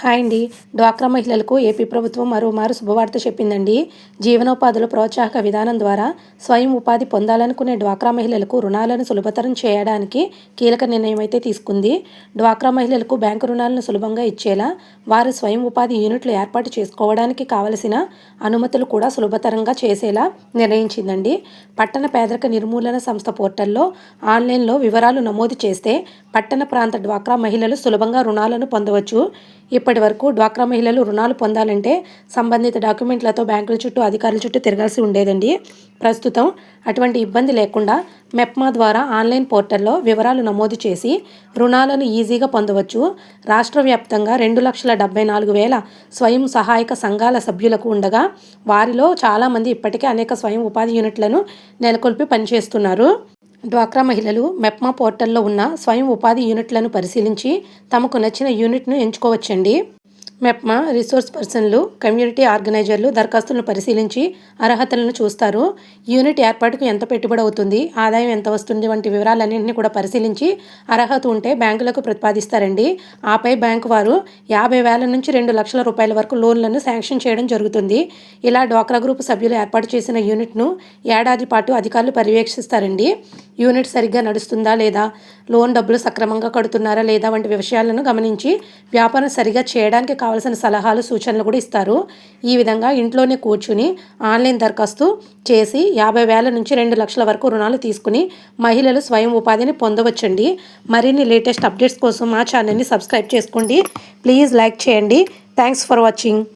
Hi అండి. డ్వాక్రా మహిళలకు ఏపీ ప్రభుత్వం మరోమారు శుభవార్త చెప్పిందండి. జీవనోపాధుల ప్రోత్సాహక విధానం ద్వారా స్వయం ఉపాధి పొందాలనుకునే డ్వాక్రా మహిళలకు రుణాలను సులభతరం చేయడానికి కీలక నిర్ణయం అయితే తీసుకుంది. డ్వాక్రా మహిళలకు బ్యాంకు రుణాలను సులభంగా ఇచ్చేలా వారు స్వయం ఉపాధి యూనిట్లు ఏర్పాటు చేసుకోవడానికి కావలసిన అనుమతులు కూడా సులభతరంగా చేసేలా నిర్ణయించిందండి. పట్టణ పేదరిక నిర్మూలన సంస్థ పోర్టల్లో ఆన్లైన్లో వివరాలు నమోదు చేస్తే పట్టణ ప్రాంత డ్వాక్రా మహిళలు సులభంగా రుణాలను పొందవచ్చు. ఇప్పటి వరకు డ్వాక్రా మహిళలు రుణాలు పొందాలంటే సంబంధిత డాక్యుమెంట్లతో బ్యాంకుల చుట్టూ అధికారుల చుట్టూ తిరగాల్సి ఉండేదండి. ప్రస్తుతం అటువంటి ఇబ్బంది లేకుండా మెప్మా ద్వారా ఆన్లైన్ పోర్టల్లో వివరాలు నమోదు చేసి రుణాలను ఈజీగా పొందవచ్చు. రాష్ట్ర వ్యాప్తంగా రెండు లక్షల డెబ్బై నాలుగు వేల స్వయం సహాయక సంఘాల సభ్యులకు ఉండగా వారిలో చాలామంది ఇప్పటికే అనేక స్వయం ఉపాధి యూనిట్లను నెలకొల్పి పనిచేస్తున్నారు. డ్వాక్రా మహిళలు మెప్మా పోర్టల్లో ఉన్న స్వయం ఉపాధి యూనిట్లను పరిశీలించి తమకు నచ్చిన యూనిట్ను ఎంచుకోవచ్చండి. మెప్మా రిసోర్స్ పర్సన్లు కమ్యూనిటీ ఆర్గనైజర్లు దరఖాస్తులను పరిశీలించి అర్హతలను చూస్తారు. యూనిట్ ఏర్పాటుకు ఎంత పెట్టుబడి అవుతుంది? ఆదాయం ఎంత వస్తుంది? వంటి వివరాలన్నింటినీ కూడా పరిశీలించి అర్హత ఉంటే బ్యాంకులకు ప్రతిపాదిస్తారండి. ఆపై బ్యాంకు వారు యాభై వేల నుంచి రెండు లక్షల రూపాయల వరకు లోన్లను శాంక్షన్ చేయడం జరుగుతుంది. ఇలా డ్వాక్రా గ్రూప్ సభ్యులు ఏర్పాటు చేసిన యూనిట్ను ఏడాది పాటు అధికారులు పర్యవేక్షిస్తారండి. యూనిట్ సరిగ్గా నడుస్తుందా లేదా? లోన్ డబ్బులు సక్రమంగా కడుతున్నారా లేదా? వంటి విషయాలను గమనించి వ్యాపారం సరిగా చేయడానికి కావాల్సిన సలహాలు సూచనలు కూడా ఇస్తారు. ఈ విధంగా ఇంట్లోనే కూర్చుని ఆన్లైన్ దరఖాస్తు చేసి యాభై వేల నుంచి రెండు లక్షల వరకు రుణాలు తీసుకుని మహిళలు స్వయం ఉపాధిని పొందవచ్చండి. మరిన్ని లేటెస్ట్ అప్డేట్స్ కోసం మా ఛానల్ని సబ్స్క్రైబ్ చేసుకోండి. ప్లీజ్ లైక్ చేయండి. Thanks for watching.